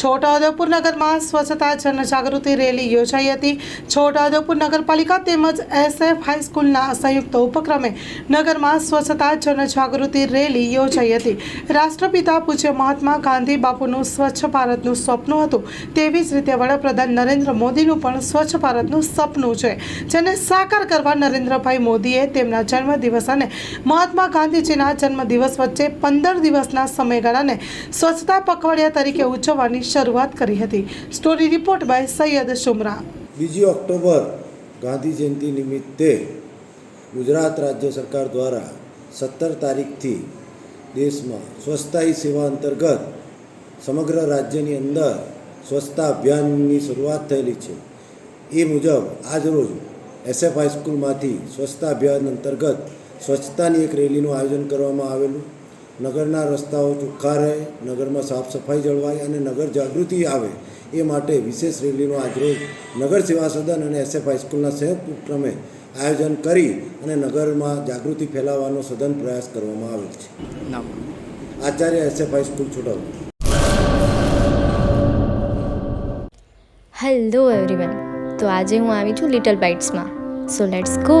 છોટાઉદેપુર નગરમાં સ્વચ્છતા જનજાગૃતિ રેલી યોજાઈ હતી. છોટાઉદેપુર નગરપાલિકા તેમજ એસએફ હાઈસ્કૂલના સંયુક્ત ઉપક્રમે નગરમાં સ્વચ્છતા જનજાગૃતિ રેલી યોજાઈ હતી. રાષ્ટ્રપિતા પૂજ્ય મહાત્મા ગાંધી બાપુનું સ્વચ્છ ભારતનું સ્વપ્ન હતું. તેવી જ રીતે વડાપ્રધાન નરેન્દ્ર મોદીનું પણ સ્વચ્છ ભારતનું સપનું છે. જેને સાકાર કરવા નરેન્દ્રભાઈ મોદીએ તેમના જન્મદિવસ અને મહાત્મા ગાંધીજીના જન્મદિવસ વચ્ચે પંદર દિવસના સમયગાળાને સ્વચ્છતા પખવાડિયા તરીકે ઉજવવાની શરૂઆત કરી હતી. Story report by Saiyed Sumra. બીજી ઓક્ટોબર ગાંધી જયંતિ નિમિત્તે ગુજરાત રાજ્ય સરકાર દ્વારા સત્તર તારીખથી દેશમાં સ્વચ્છતા સેવા અંતર્ગત સમગ્ર રાજ્યની અંદર સ્વચ્છતા અભિયાનની શરૂઆત થયેલી છે. એ મુજબ આજરોજ એસએફ હાઈસ્કૂલમાંથી સ્વચ્છતા અભિયાન અંતર્ગત સ્વચ્છતાની એક રેલીનું આયોજન કરવામાં આવેલું. નગરના રસ્તાઓ ચોખ્ખા રહે નગરમાં સાફ સફાઈ જળવાય અને નગર જાગૃતિ આવે એ માટે વિશેષ રેલીનો આજરોજ નગર સેવા સદન અને એસએફ હાઈસ્કૂલના સંયુક્ત ઉપક્રમે આયોજન કરી અને નગરમાં જાગૃતિ ફેલાવવાનો સદન પ્રયાસ કરવામાં આવેલ છે. આચાર્ય એસએફ હાઈસ્કૂલ છોટાઉ હેલો એવરીવન તો આજે હું આવી છું લિટલ બાઇટ્સમાં સો લેટ્સ ગો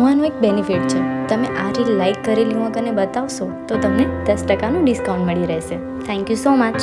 આનું એક બેનિફિટ છે. તમે આ રીલ લાઈક કરેલી હું અને બતાવશો, તો તમને દસ ટકાનું ડિસ્કાઉન્ટ મળી રહેશે. Thank you so much